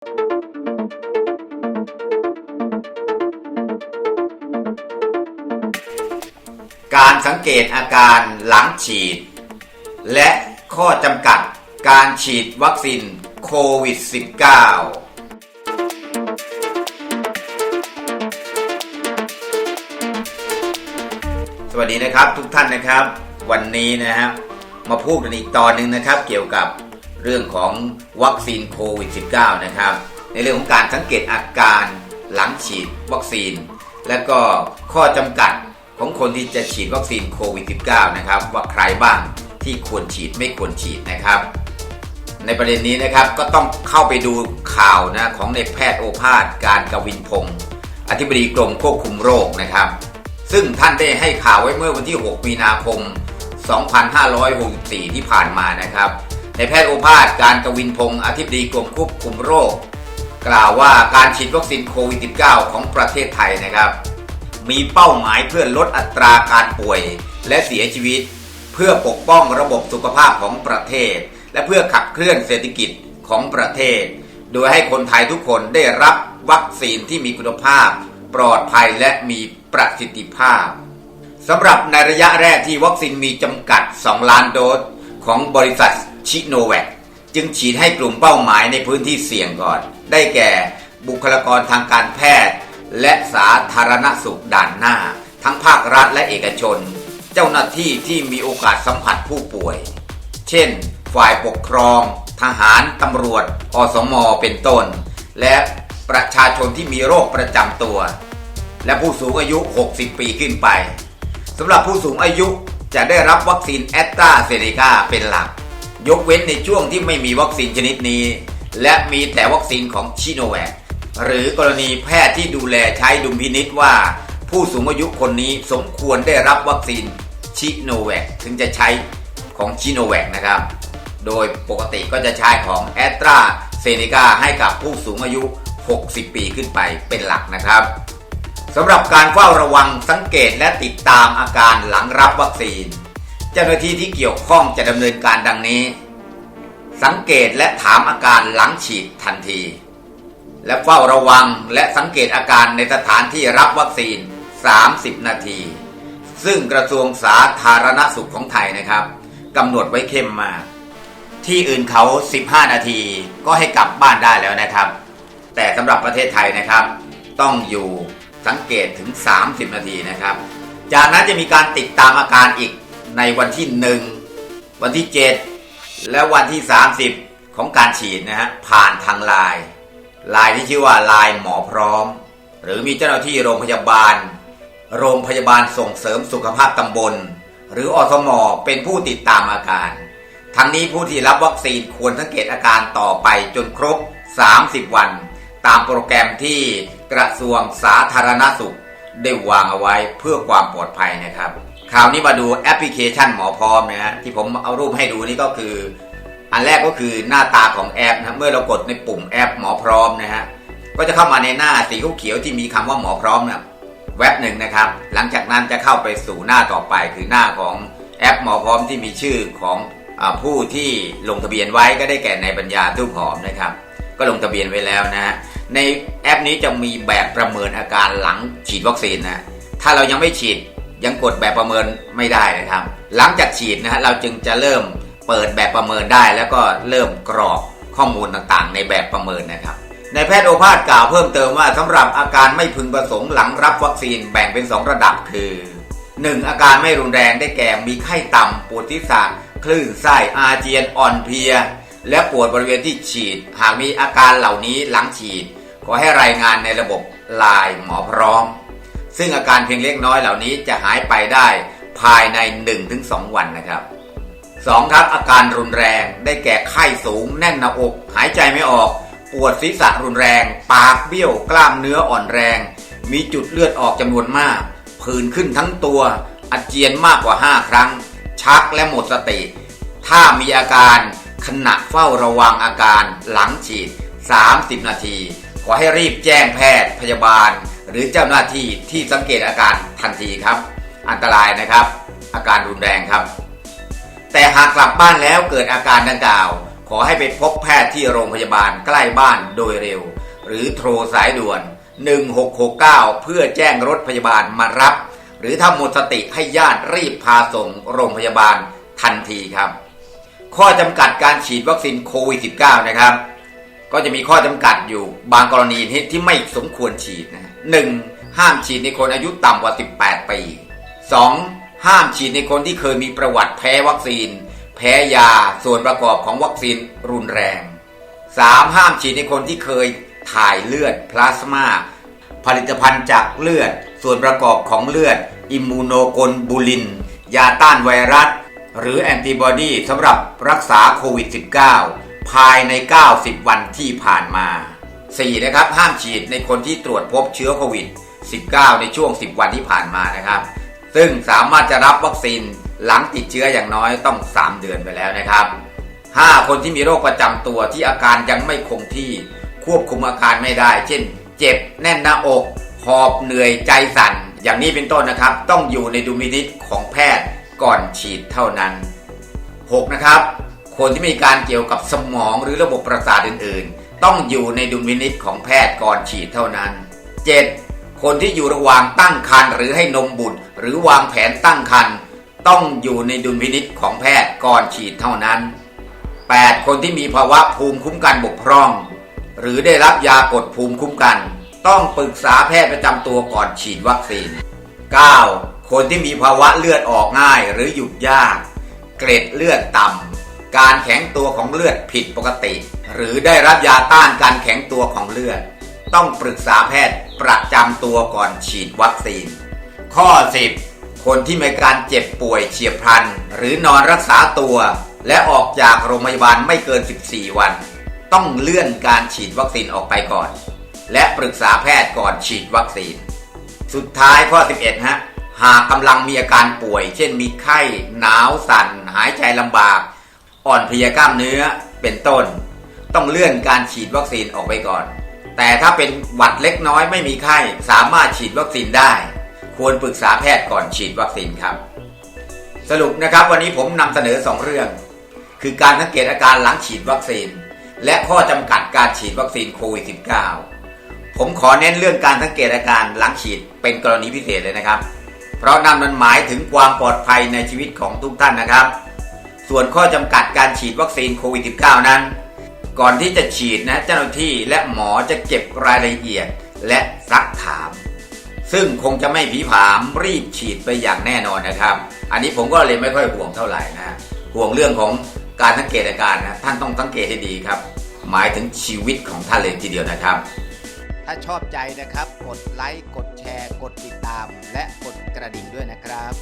การสังเกตอาการหลังฉีด และข้อจำกัดการฉีดวัคซีนโควิด -19 สวัสดีนะครับทุกท่านนะครับ วันนี้นะครับมาพูดกันอีกตอนหนึ่งนะครับ เกี่ยวกับ เรื่องของวัคซีนโควิด -19 นะครับ ในเรื่องของการสังเกตอาการหลังฉีดวัคซีน และก็ข้อจำกัดของคนที่จะฉีดวัคซีนโควิด -19 นะครับว่าใครบ้างที่ควรฉีดไม่ควรฉีดนะครับ ในประเด็นนี้นะครับก็ต้องเข้าไปดูข่าวนะของในแพทย์โอภาสการกวินพงศ์อธิบดีกรมควบคุมโรคนะครับ ซึ่งท่านได้ให้ข่าวไว้เมื่อวันที่ 6 มีนาคม 2564 ที่ผ่านมานะครับ ในแพทย์โอภาสการกวินพงศ์อธิบดีกรมควบคุมโรค กล่าวว่าการฉีดวัคซีนโควิด -19 ของประเทศไทยนะครับ มีเป้าหมายเพื่อลดอัตราการป่วยและเสียชีวิต เพื่อปกป้องระบบสุขภาพของประเทศ และเพื่อขับเคลื่อนเศรษฐกิจของประเทศ โดยให้คนไทยทุกคนได้รับวัคซีนที่มีคุณภาพ ปลอดภัยและมีประสิทธิภาพสำหรับในระยะแรกที่วัคซีนมีจำกัด 2 ล้านโดสของบริษัท ชิโนแวคจึงฉีดให้กลุ่มเป้าหมายในพื้นที่เสี่ยงก่อน ได้แก่บุคลากรทางการแพทย์ และสาธารณสุขด่านหน้า ทั้งภาครัฐและเอกชน เจ้าหน้าที่ที่มีโอกาสสัมผัสผู้ป่วย เช่น ฝ่ายปกครอง ทหาร ตำรวจ อสมเป็นต้น และประชาชนที่มีโรคประจำตัว และผู้สูงอายุ 60 ปีขึ้นไปสำหรับผู้สูงอายุจะได้รับวัคซีนแอตตราเซเนกาเป็นหลัก ยกเว้นในช่วงที่ไม่มีวัคซีนชนิดนี้ และมีแต่วัคซีนของชิโนแวคหรือกรณีแพทย์ที่ดูแลใช้ดุลพินิษว่า ผู้สูงอายุคนนี้สมควรได้รับวัคซีนชิโนแวคถึงจะใช้ของชิโนแวคนะครับ โดยปกติก็จะใช้ของแอตราเซเนกาให้กับผู้สูงอายุ 60 ปีขึ้นไปเป็นหลักนะครับสำหรับการเฝ้าระวังสังเกตและติดตามอาการหลังรับวัคซีน เจ้าหน้าที่ที่เกี่ยวข้องจะดำเนินการดังนี้ สังเกตและถามอาการหลังฉีดทันที และเฝ้าระวังและสังเกตอาการในสถานที่รับวัคซีน 30 นาที ซึ่งกระทรวงสาธารณสุขของไทยนะครับกำหนดไว้เข้มมาก ที่อื่นเขา 15 นาทีก็ให้กลับบ้านได้แล้วนะครับ แต่สำหรับประเทศไทยนะครับ ต้องอยู่สังเกตถึง 30 นาทีนะครับ จากนั้นจะมีการติดตามอาการอีก ในวันที่ 1 วันที่ 7 และวันที่ 30 ของการฉีดนะฮะผ่านทางไลน์ไลน์ที่ชื่อว่าไลน์หมอพร้อม หรือมีเจ้าหน้าที่โรงพยาบาล โรงพยาบาลส่งเสริมสุขภาพตำบล หรืออสมเป็นผู้ติดตามอาการ ทั้งนี้ผู้ที่รับวัคซีนควรสังเกตอาการต่อไปจนครบ 30 วัน ตามโปรแกรมที่กระทรวงสาธารณสุขได้วางเอาไว้เพื่อความปลอดภัยนะครับ คราวนี้มาดูแอปพลิเคชันหมอพร้อมนะฮะที่ผมเอารูปให้ดูนี่ก็คือ อันแรกก็คือหน้าตาของแอปนะเมื่อเรากดในปุ่มแอปหมอพร้อมนะฮะก็จะเข้ามาในหน้าสีเขียวที่มีคำว่าหมอพร้อมนะแว็บหนึ่งนะครับ หลังจากนั้นจะเข้าไปสู่หน้าต่อไปคือหน้าของแอปหมอพร้อมที่มีชื่อของอผู้ที่ลงทะเบียนไว้ก็ได้แก่ในปัญญาทุกหอมนะครับ ก็ลงทะเบียนไว้แล้วนะฮะในแอปนี้จะมีแบบประเมินอาการหลังฉีดวัคซีนนะถ้าเรายังไม่ฉีด ยังกดแบบประเมินไม่ได้นะครับ หลังจากฉีดนะฮะเราจึงจะเริ่มเปิดแบบประเมินได้ แล้วก็เริ่มกรอกข้อมูลต่างๆ ในแบบประเมินนะครับในแพทย์โอภาสกล่าวเพิ่มเติมว่าสำหรับอาการไม่พึงประสงค์หลังรับวัคซีนแบ่งเป็น 2 ระดับคือ 1. อาการไม่รุนแรงได้แก่มีไข้ต่ำปวดที่ศีรษะคลื่นไส้อาเจียนอ่อนเพลีย และปวดบริเวณที่ฉีด หากมีอาการเหล่านี้หลังฉีด ขอให้รายงานในระบบไลน์หมอพร้อม ซึ่งอาการเพียงเล็กน้อยเหล่านี้จะหายไปได้ภายใน 1-2 วันนะครับ 2. ครับอาการรุนแรงได้แก่ไข้สูง แน่นหน้าอก หายใจไม่ออก ปวดศีรษะรุนแรง ปากเบี้ยว กล้ามเนื้ออ่อนแรง มีจุดเลือดออกจำนวนมาก ผื่นขึ้นทั้งตัว อาเจียนมากกว่า 5 ครั้ง ชักและหมดสติ ถ้ามีอาการขณะเฝ้าระวังอาการหลังฉีด 30 นาที ขอให้รีบแจ้งแพทย์พยาบาล หรือเจ้าหน้าที่ที่สังเกตอาการทันทีครับ อันตรายนะครับ อาการรุนแรงครับ แต่หากกลับบ้านแล้วเกิดอาการดังกล่าว ขอให้ไปพบแพทย์ที่โรงพยาบาลใกล้บ้านโดยเร็ว หรือโทรสายด่วน 1669 เพื่อแจ้งรถพยาบาลมารับ หรือถ้าหมดสติให้ญาติรีบพาส่งโรงพยาบาลทันทีครับ ข้อจำกัดการฉีดวัคซีนโควิด -19 นะครับก็จะมีข้อจำกัดอยู่บางกรณีที่ไม่สมควรฉีดนะ หนึ่งห้ามฉีดในคนอายุต่ำกว่า 18 ปี 2. ห้ามฉีดในคนที่เคยมีประวัติแพ้วัคซีน แพ้ยาส่วนประกอบของวัคซีนรุนแรง 3. ห้ามฉีดในคนที่เคยถ่ายเลือดพลาสมาผลิตภัณฑ์จากเลือด ส่วนประกอบของเลือด อิมมูโนโกลบูลิน ยาต้านไวรัส หรือแอนติบอดีสำหรับรักษาโควิด -19 ภายใน 90 วันที่ผ่านมา 4. นะครับห้ามฉีดในคนที่ตรวจพบเชื้อโควิด 19 ในช่วง 10 วันที่ผ่านมานะครับ ซึ่งสามารถจะรับวัคซีนหลังติดเชื้ออย่างน้อยต้อง 3 เดือนไปแล้วนะครับ 5. คนที่มีโรคประจำตัวที่อาการยังไม่คงที่ควบคุมอาการไม่ได้ เช่น เจ็บแน่นหน้าอกหอบเหนื่อยใจสั่น อย่างนี้เป็นต้นนะครับ ต้องอยู่ในดุลพินิจของแพทย์ก่อนฉีดเท่านั้น 6. นะครับคนที่มีการเกี่ยวกับสมองหรือระบบประสาทอื่น ต้องอยู่ในดุลพินิจของแพทย์ก่อนฉีดเท่านั้น 7. คนที่อยู่ระหว่างตั้งครรภ์หรือให้นมบุตร หรือวางแผนตั้งครรภ์ต้องอยู่ในดุลพินิจของแพทย์ก่อนฉีดเท่านั้น 8. คนที่มีภาวะภูมิคุ้มกันบกพร่อง หรือได้รับยากดภูมิคุ้มกัน ต้องปรึกษาแพทย์ประจำตัวก่อนฉีดวัคซีน 9. คนที่มีภาวะเลือดออกง่ายหรือหยุดยาก เกร็ดเลือดต่ำ การแข็งตัวของเลือดผิดปกติ หรือได้รับยาต้านการแข็งตัวของเลือด ต้องปรึกษาแพทย์ประจำตัวก่อนฉีดวัคซีน ข้อ 10 คนที่มีการเจ็บป่วยเฉียบพลัน หรือนอนรักษาตัว และออกจากโรงพยาบาลไม่เกิน 14 วัน ต้องเลื่อนการฉีดวัคซีนออกไปก่อน และปรึกษาแพทย์ก่อนฉีดวัคซีน สุดท้ายข้อ 11 ฮะหากกำลังมีอาการป่วย เช่นมีไข้ หนาวสั่น หายใจลำบาก อ่อนเพลียกล้ามเนื้อเป็นต้น ต้องเลื่อนการฉีดวัคซีนออกไปก่อน แต่ถ้าเป็นหวัดเล็กน้อยไม่มีไข้สามารถฉีดวัคซีนได้ ควรปรึกษาแพทย์ก่อนฉีดวัคซีนครับ สรุปนะครับวันนี้ผมนำเสนอ 2 เรื่อง คือการสังเกตอาการหลังฉีดวัคซีน และข้อจำกัดการฉีดวัคซีนโควิด -19 ผมขอเน้นเรื่องการสังเกตอาการหลังฉีดเป็นกรณีพิเศษเลยนะครับ เพราะนั่นมันหมายถึงความปลอดภัยในชีวิตของทุกท่านนะครับ ส่วนข้อจำกัดการฉีดวัคซีนโควิด -19 นั้น ก่อนที่จะฉีดนะเจ้าหน้าที่และหมอจะเก็บรายละเอียดและซักถาม ซึ่งคงจะไม่ผีผามรีบฉีดไปอย่างแน่นอนนะครับ อันนี้ผมก็เลยไม่ค่อยห่วงเท่าไหร่นะห่วงเรื่องของการสังเกตอาการนะท่านต้องสังเกตให้ดีครับ หมายถึงชีวิตของท่านเลยทีเดียวนะครับ ถ้าชอบใจนะครับ กดไลค์กดแชร์ กดติดตาม และกดกระดิ่งด้วยนะครับ